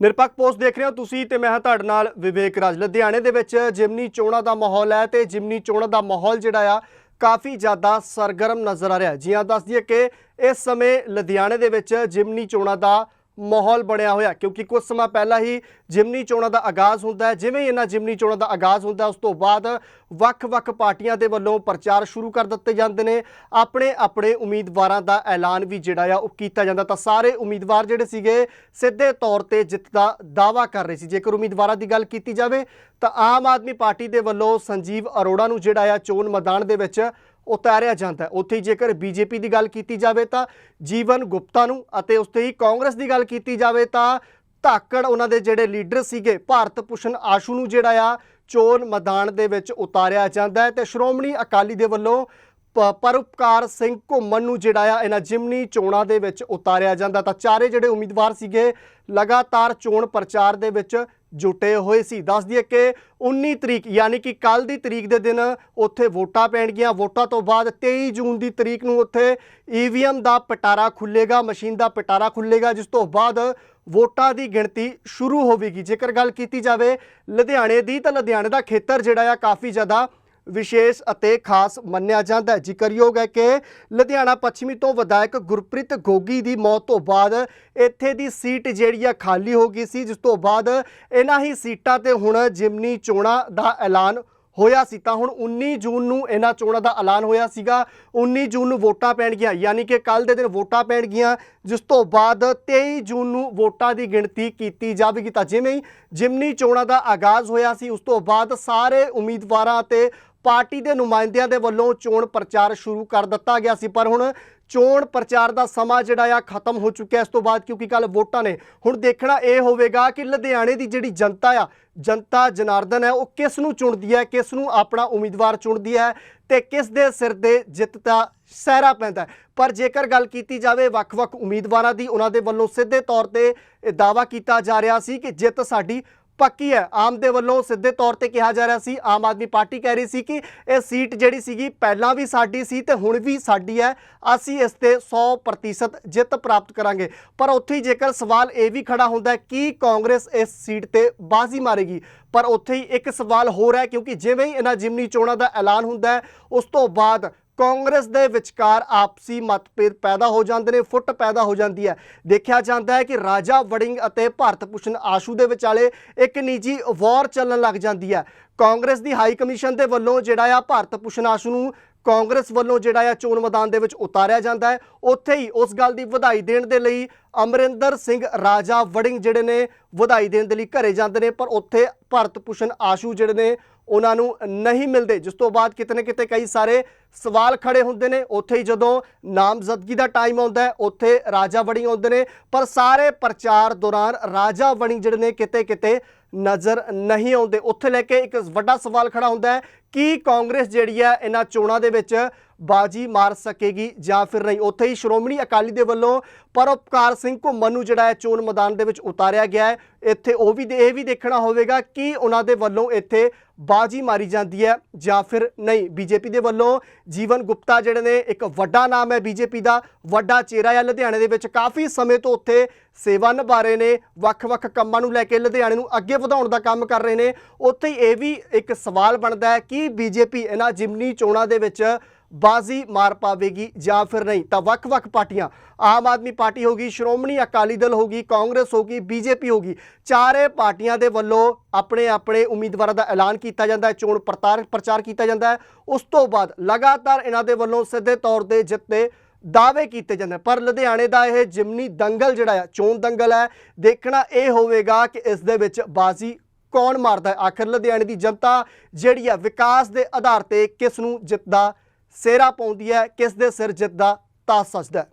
ਨਿਰਪੱਖ ਪੋਸਟ ਦੇਖ ਰਹੇ ਹੋ ਤੁਸੀਂ ਤੇ ਮੈਂ ਹਾਂ ਤੁਹਾਡੇ ਨਾਲ ਵਿਵੇਕ ਰਾਜ। ਲੁਧਿਆਣੇ ਦੇ ਵਿੱਚ ਜਿਮਨੀ ਚੋਣਾਂ ਦਾ ਮਾਹੌਲ ਹੈ ਤੇ ਜਿਮਨੀ ਚੋਣਾਂ ਦਾ ਮਾਹੌਲ ਜਿਹੜਾ ਆ, ਕਾਫੀ ਜ਼ਿਆਦਾ ਸਰਗਰਮ ਨਜ਼ਰ ਆ ਰਿਹਾ। ਜੀ ਹਾਂ ਦੱਸ ਦਈਏ ਕਿ ਇਸ ਸਮੇਂ ਲੁਧਿਆਣੇ ਦੇ ਵਿੱਚ ਜਿਮਨੀ ਚੋਣਾਂ ਦਾ ਮਾਹੌਲ ਬਣਿਆ ਹੋਇਆ, ਕਿਉਂਕਿ ਕੁਝ ਸਮਾਂ ਪਹਿਲਾਂ ਹੀ ਜਿਮਨੀ ਚੋਣਾਂ ਦਾ ਆਗਾਜ਼ ਹੁੰਦਾ ਹੈ। ਜਿਵੇਂ ਹੀ ਇਹਨਾਂ ਜਿਮਨੀ ਚੋਣਾਂ ਦਾ ਆਗਾਜ਼ ਹੁੰਦਾ ਉਸ ਤੋਂ ਬਾਅਦ ਵੱਖ-ਵੱਖ ਪਾਰਟੀਆਂ ਦੇ ਵੱਲੋਂ ਪ੍ਰਚਾਰ ਸ਼ੁਰੂ ਕਰ ਦਿੱਤੇ ਜਾਂਦੇ ਨੇ। ਆਪਣੇ ਆਪਣੇ ਉਮੀਦਵਾਰਾਂ ਦਾ ਐਲਾਨ ਵੀ ਜਿਹੜਾ ਆ, ਉਹ ਕੀਤਾ ਜਾਂਦਾ। ਤਾਂ ਸਾਰੇ ਉਮੀਦਵਾਰ ਜਿਹੜੇ ਸੀਗੇ, ਸਿੱਧੇ ਤੌਰ ਤੇ ਜਿੱਤ ਦਾ ਦਾਵਾ ਕਰ ਰਹੇ ਸੀ। ਜੇਕਰ ਉਮੀਦਵਾਰਾਂ ਦੀ ਗੱਲ ਕੀਤੀ ਜਾਵੇ, ਤਾਂ ਆਮ ਆਦਮੀ ਪਾਰਟੀ ਦੇ ਵੱਲੋਂ ਸੰਜੀਵ ਅਰੋੜਾ ਨੂੰ ਜਿਹੜਾ ਆ, ਚੋਣ ਮੈਦਾਨ ਦੇ ਵਿੱਚ ਉਤਾਰਿਆ ਜਾਂਦਾ ਉੱਥੇ ਹੀ ਜੇਕਰ ਬੀਜੇਪੀ ਦੀ ਗੱਲ ਕੀਤੀ ਜਾਵੇ ਤਾਂ ਜੀਵਨ ਗੁਪਤਾ ਨੂੰ ਅਤੇ ਉੱਥੇ ਹੀ ਕਾਂਗਰਸ ਦੀ ਗੱਲ ਕੀਤੀ ਜਾਵੇ ਤਾਂ ਧਾਕੜ ਉਹਨਾਂ ਦੇ ਜਿਹੜੇ ਲੀਡਰ ਸੀਗੇ, ਭਾਰਤ ਭੂਸ਼ਣ ਆਸ਼ੂ ਨੂੰ ਜਿਹੜਾ ਆ, ਚੋਣ ਮੈਦਾਨ ਦੇ ਵਿੱਚ ਉਤਾਰਿਆ ਜਾਂਦਾ ਹੈ ਤੇ ਸ਼੍ਰੋਮਣੀ ਅਕਾਲੀ ਦੇ ਵੱਲੋਂ ਪ- ਪਰਉਪਕਾਰ ਸਿੰਘ ਘੁੰਮਣ ਨੂੰ ਜਿਹੜਾ ਆ, ਇਹਨਾਂ ਜਿਮਨੀ ਚੋਣਾਂ ਦੇ ਵਿੱਚ ਉਤਾਰਿਆ ਜਾਂਦਾ। ਤਾਂ ਚਾਰੇ ਜਿਹੜੇ ਉਮੀਦਵਾਰ ਸੀਗੇ, ਲਗਾਤਾਰ ਚੋਣ ਪ੍ਰਚਾਰ ਦੇ ਵਿੱਚ ਜੁਟੇ ਹੋਏ ਸੀ। ਦੱਸ ਦਈਏ ਕਿ 19 ਤਰੀਕ, ਯਾਨੀ ਕਿ ਕੱਲ ਦੀ ਤਰੀਕ ਦੇ ਦਿਨ ਉੱਥੇ ਵੋਟਾਂ ਪੈਣਗੀਆਂ। ਵੋਟਾਂ ਤੋਂ ਬਾਅਦ 23 ਜੂਨ ਦੀ ਤਰੀਕ ਨੂੰ ਉੱਥੇ ਈਵੀਐਮ ਦਾ ਪਟਾਰਾ ਖੁੱਲੇਗਾ ਮਸ਼ੀਨ ਦਾ ਪਟਾਰਾ ਖੁੱਲੇਗਾ ਜਿਸ ਤੋਂ ਬਾਅਦ ਵੋਟਾਂ ਦੀ ਗਿਣਤੀ ਸ਼ੁਰੂ ਹੋਵੇਗੀ। ਜੇਕਰ ਗੱਲ ਕੀਤੀ ਜਾਵੇ, ਲੁਧਿਆਣੇ ਦੀ, ਤਾਂ ਲੁਧਿਆਣੇ ਦਾ ਖੇਤਰ ਜਿਹੜਾ ਆ ਕਾਫੀ ਜ਼ਿਆਦਾ ਵਿਸ਼ੇਸ਼ ਅਤੇ ਖਾਸ ਮੰਨਿਆ ਜਾਂਦਾ ਹੈ। ਜ਼ਿਕਰਯੋਗ ਹੈ ਕਿ ਲੁਧਿਆਣਾ ਪੱਛਮੀ ਤੋਂ ਵਿਧਾਇਕ ਗੁਰਪ੍ਰੀਤ ਗੋਗੀ ਦੀ ਮੌਤ ਤੋਂ ਬਾਅਦ ਇੱਥੇ ਦੀ ਸੀਟ ਜਿਹੜੀ ਆ ਖਾਲੀ ਹੋ ਗਈ ਸੀ। ਜਿਸ ਤੋਂ ਬਾਅਦ ਇਹਨਾਂ ਹੀ ਸੀਟਾਂ ਤੇ ਹੁਣ ਜਿਮਨੀ ਚੋਣਾਂ ਦਾ ਐਲਾਨ ਹੋਇਆ ਸੀ। ਤਾਂ ਹੁਣ 19 ਜੂਨ ਨੂੰ ਇਹਨਾਂ ਚੋਣਾਂ ਦਾ ਐਲਾਨ ਹੋਇਆ ਸੀਗਾ। 19 ਜੂਨ ਨੂੰ ਵੋਟਾਂ ਪੈਣਗੀਆਂ। ਯਾਨੀ ਕਿ ਕੱਲ ਦੇ ਦਿਨ ਵੋਟਾਂ ਪੈਣਗੀਆਂ। ਜਿਸ ਤੋਂ ਬਾਅਦ 23 ਜੂਨ ਨੂੰ ਵੋਟਾਂ ਦੀ ਗਿਣਤੀ ਕੀਤੀ ਜਾਵੇਗੀ। ਤਾਂ ਜਿਵੇਂ ਹੀ ਜਿਮਨੀ ਚੋਣਾਂ ਦਾ ਆਗਾਜ਼ ਹੋਇਆ ਸੀ, ਉਸ ਤੋਂ ਬਾਅਦ ਸਾਰੇ ਉਮੀਦਵਾਰਾਂ ਤੇ ਪਾਰਟੀ ਦੇ ਨੁਮਾਇੰਦਿਆਂ ਦੇ ਵੱਲੋਂ ਚੋਣ ਪ੍ਰਚਾਰ ਸ਼ੁਰੂ ਕਰ ਦਿੱਤਾ ਗਿਆ ਸੀ, ਪਰ ਹੁਣ ਚੋਣ ਪ੍ਰਚਾਰ ਦਾ ਸਮਾਂ ਜਿਹੜਾ ਆ ਖਤਮ ਹੋ ਚੁੱਕਿਆ ਇਸ ਤੋਂ ਬਾਅਦ ਕਿਉਂਕਿ ਕੱਲ ਵੋਟਾਂ ਨੇ, ਹੁਣ ਦੇਖਣਾ ਇਹ ਹੋਵੇਗਾ ਕਿ ਲੁਧਿਆਣੇ ਦੀ ਜਿਹੜੀ ਜਨਤਾ ਆ, ਜਨਤਾ ਜਨਾਰਦਨ ਹੈ, ਉਹ ਕਿਸ ਨੂੰ ਚੁਣਦੀ ਹੈ, ਕਿਸ ਨੂੰ ਆਪਣਾ ਉਮੀਦਵਾਰ ਚੁਣਦੀ ਹੈ ਤੇ ਕਿਸ ਦੇ ਸਿਰ ਦੇ ਜਿੱਤ ਦਾ ਸਹਿਰਾ ਪੈਂਦਾ ਪਰ ਜੇਕਰ ਗੱਲ ਕੀਤੀ ਜਾਵੇ ਵੱਖ-ਵੱਖ ਉਮੀਦਵਾਰਾਂ ਦੀ, ਉਹਨਾਂ ਦੇ ਵੱਲੋਂ ਸਿੱਧੇ ਤੌਰ ਤੇ ਇਹ ਦਾਵਾ ਕੀਤਾ ਜਾ ਰਿਹਾ ਸੀ ਕਿ ਜਿੱਤ ਸਾਡੀ ਪੱਕੀ ਹੈ। ਆਮ ਦੇ ਵੱਲੋਂ ਸਿੱਧੇ ਤੌਰ ਤੇ ਕਿਹਾ ਜਾ ਰਿਹਾ ਸੀ, ਆਮ ਆਦਮੀ ਪਾਰਟੀ ਕਹਿ ਰਹੀ ਸੀ ਕਿ ਇਹ ਸੀਟ ਜਿਹੜੀ ਸੀਗੀ ਪਹਿਲਾਂ ਵੀ ਸਾਡੀ ਸੀ ਤੇ ਹੁਣ ਵੀ ਸਾਡੀ ਹੈ। ਅਸੀਂ ਇਸ ਤੇ 100% ਜਿੱਤ ਪ੍ਰਾਪਤ ਕਰਾਂਗੇ। ਪਰ ਉੱਥੇ ਹੀ ਜੇਕਰ ਸਵਾਲ ਇਹ ਵੀ ਖੜਾ ਹੁੰਦਾ ਕਿ ਕਾਂਗਰਸ ਇਸ ਸੀਟ ਤੇ ਬਾਜ਼ੀ ਮਾਰੇਗੀ। ਪਰ ਉੱਥੇ ਹੀ ਇੱਕ ਸਵਾਲ ਹੋਰ ਹੈ, ਕਿਉਂਕਿ ਜਿਵੇਂ ਹੀ ਇਹਨਾਂ ਜਿਮਨੀ ਚੋਣਾਂ ਦਾ ਐਲਾਨ ਹੁੰਦਾ ਹੈ, ਉਸ ਤੋਂ ਬਾਅਦ ਕਾਂਗਰਸ ਦੇ ਵਿਚਕਾਰ ਆਪਸੀ ਮਤਭੇਦ ਪੈਦਾ ਹੋ ਜਾਂਦੇ ਨੇ, ਫੁੱਟ ਪੈਦਾ ਹੋ ਜਾਂਦੀ ਹੈ। ਦੇਖਿਆ ਜਾਂਦਾ ਹੈ ਕਿ ਰਾਜਾ ਵੜਿੰਗ ਅਤੇ ਭਾਰਤ ਭੂਸ਼ਣ ਆਸ਼ੂ ਦੇ ਵਿਚਾਲੇ ਇੱਕ ਨਿੱਜੀ ਵਾਰ ਚੱਲਣ ਲੱਗ ਜਾਂਦੀ ਹੈ। ਕਾਂਗਰਸ ਦੀ ਹਾਈ ਕਮਿਸ਼ਨ ਦੇ ਵੱਲੋਂ ਜਿਹੜਾ ਆ ਭਾਰਤ ਭੂਸ਼ਣ ਆਸ਼ੂ ਨੂੰ ਕਾਂਗਰਸ ਵੱਲੋਂ ਜਿਹੜਾ ਆ ਚੋਣ ਮੈਦਾਨ ਦੇ ਵਿੱਚ ਉਤਾਰਿਆ ਜਾਂਦਾ ਹੈ। ਉੱਥੇ ਹੀ ਉਸ ਗੱਲ ਦੀ ਵਧਾਈ ਦੇਣ ਦੇ ਲਈ ਅਮਰਿੰਦਰ ਸਿੰਘ ਰਾਜਾ ਵੜਿੰਗ ਜਿਹੜੇ ਨੇ ਵਧਾਈ ਦੇਣ ਦੇ ਲਈ ਘਰੇ ਜਾਂਦੇ ਨੇ, ਪਰ ਉੱਥੇ ਭਾਰਤ ਭੂਸ਼ਣ ਆਸ਼ੂ ਜਿਹੜੇ ਨੇ ਉਹਨਾਂ ਨੂੰ ਨਹੀਂ ਮਿਲਦੇ। ਜਿਸ ਤੋਂ ਬਾਅਦ ਕਿਤੇ ਨਾ ਕਿਤੇ ਕਈ ਸਾਰੇ ਸਵਾਲ ਖੜੇ ਹੁੰਦੇ ਨੇ। ਉੱਥੇ ਹੀ ਜਦੋਂ ਨਾਮਜ਼ਦਗੀ ਦਾ ਟਾਈਮ ਆਉਂਦਾ ਹੈ, ਉੱਥੇ ਰਾਜਾ ਵੜਿੰਗ ਆਉਂਦੇ ਨੇ, ਪਰ ਸਾਰੇ ਪ੍ਰਚਾਰ ਦੌਰਾਨ ਰਾਜਾ ਵੜਿੰਗ ਜਿਹੜੇ ਨੇ ਕਿਤੇ ਕਿਤੇ ਨਜ਼ਰ ਨਹੀਂ ਆਉਂਦੇ। ਉੱਥੇ ਲੈ ਕੇ ਇੱਕ ਵੱਡਾ ਸਵਾਲ ਖੜਾ ਹੁੰਦਾ ਹੈ ਕੀ ਕਾਂਗਰਸ ਜਿਹੜੀ ਹੈ ਇਹਨਾਂ ਚੋਣਾਂ ਦੇ ਵਿੱਚ ਬਾਜੀ ਮਾਰ ਸਕੇਗੀ ਜਾਂ ਫਿਰ ਨਹੀਂ? ਉੱਥੇ ਹੀ ਸ਼੍ਰੋਮਣੀ ਅਕਾਲੀ ਦੇ ਵੱਲੋਂ ਪਰਉਪਕਾਰ ਸਿੰਘ ਘੁੰਮਣ ਨੂੰ ਜਿਹੜਾ ਹੈ, ਚੋਣ ਮੈਦਾਨ ਦੇ ਵਿੱਚ ਉਤਾਰਿਆ ਗਿਆ ਹੈ। ਇੱਥੇ ਉਹ ਵੀ ਇਹ ਵੀ ਦੇਖਣਾ ਹੋਵੇਗਾ ਕਿ ਉਹਨਾਂ ਦੇ ਵੱਲੋਂ ਇੱਥੇ ਬਾਜੀ ਮਾਰੀ ਜਾਂਦੀ ਹੈ ਜਾਂ ਫਿਰ ਨਹੀਂ? ਬੀਜੇਪੀ ਦੇ ਵੱਲੋਂ ਜੀਵਨ ਗੁਪਤਾ ਜਿਹੜੇ ਨੇ, ਇੱਕ ਵੱਡਾ ਨਾਮ ਹੈ ਬੀਜੇਪੀ ਦਾ, ਵੱਡਾ ਚਿਹਰਾ ਹੈ ਲੁਧਿਆਣੇ ਦੇ ਵਿੱਚ। ਕਾਫੀ ਸਮੇਂ ਤੋਂ ਉੱਥੇ ਸੇਵਾ ਨਿਭਾ ਰਹੇ ਨੇ, ਵੱਖ-ਵੱਖ ਕੰਮਾਂ ਨੂੰ ਲੈ ਕੇ ਲੁਧਿਆਣੇ ਨੂੰ ਅੱਗੇ ਵਧਾਉਣ ਦਾ ਕੰਮ ਕਰ ਰਹੇ ਨੇ। ਉੱਥੇ ਹੀ ਇਹ ਵੀ ਇੱਕ ਸਵਾਲ ਬਣਦਾ ਹੈ ਕਿ ਬੀਜੇਪੀ ਇਹਨਾਂ ਜਿਮਨੀ ਚੋਣਾਂ ਦੇ ਵਿੱਚ ਬਾਜ਼ੀ ਮਾਰ ਪਾਵੇਗੀ ਜਾਂ ਫਿਰ ਨਹੀਂ? ਤਾਂ ਵੱਖ-ਵੱਖ ਪਾਰਟੀਆਂ, ਆਮ ਆਦਮੀ ਪਾਰਟੀ ਹੋਗੀ ਸ਼੍ਰੋਮਣੀ ਅਕਾਲੀ ਦਲ ਹੋਗੀ ਕਾਂਗਰਸ ਹੋਗੀ ਬੀਜੇਪੀ ਹੋਗੀ ਚਾਰੇ ਪਾਰਟੀਆਂ ਦੇ ਵੱਲੋਂ ਆਪਣੇ ਆਪਣੇ ਉਮੀਦਵਾਰਾਂ ਦਾ ਐਲਾਨ ਕੀਤਾ ਜਾਂਦਾ ਹੈ, ਚੋਣ ਪ੍ਰਤਾਰ ਪ੍ਰਚਾਰ ਕੀਤਾ ਜਾਂਦਾ ਹੈ। ਉਸ ਤੋਂ ਬਾਅਦ ਲਗਾਤਾਰ ਇਹਨਾਂ ਦੇ ਵੱਲੋਂ ਸਿੱਧੇ ਤੌਰ ਤੇ ਜਿੱਤੇ ਦਾਅਵੇ ਕੀਤੇ ਜਾਂਦੇ ਪਰ ਲੁਧਿਆਣੇ ਦਾ ਇਹ ਜਿਮਨੀ ਦੰਗਲ ਜਿਹੜਾ ਆ, ਚੋਣ ਦੰਗਲ ਹੈ, ਦੇਖਣਾ ਇਹ ਹੋਵੇਗਾ ਕਿ ਇਸ ਦੇ ਵਿੱਚ ਬਾਜ਼ੀ ਕੌਣ ਮਾਰਦਾ ਹੈ? ਆਖਰ ਲੁਧਿਆਣੇ ਦੀ ਜਨਤਾ ਜਿਹੜੀ ਆ ਵਿਕਾਸ ਦੇ ਆਧਾਰ ਤੇ ਕਿਸ ਨੂੰ ਜਿੱਤ ਦਾ ਸਿਹਰਾ ਪਾਉਂਦੀ ਹੈ, ਕਿਸ ਦੇ ਸਿਰ ਜਿੱਤ ਦਾ ਤਾਜ ਸਜਦਾ ਹੈ।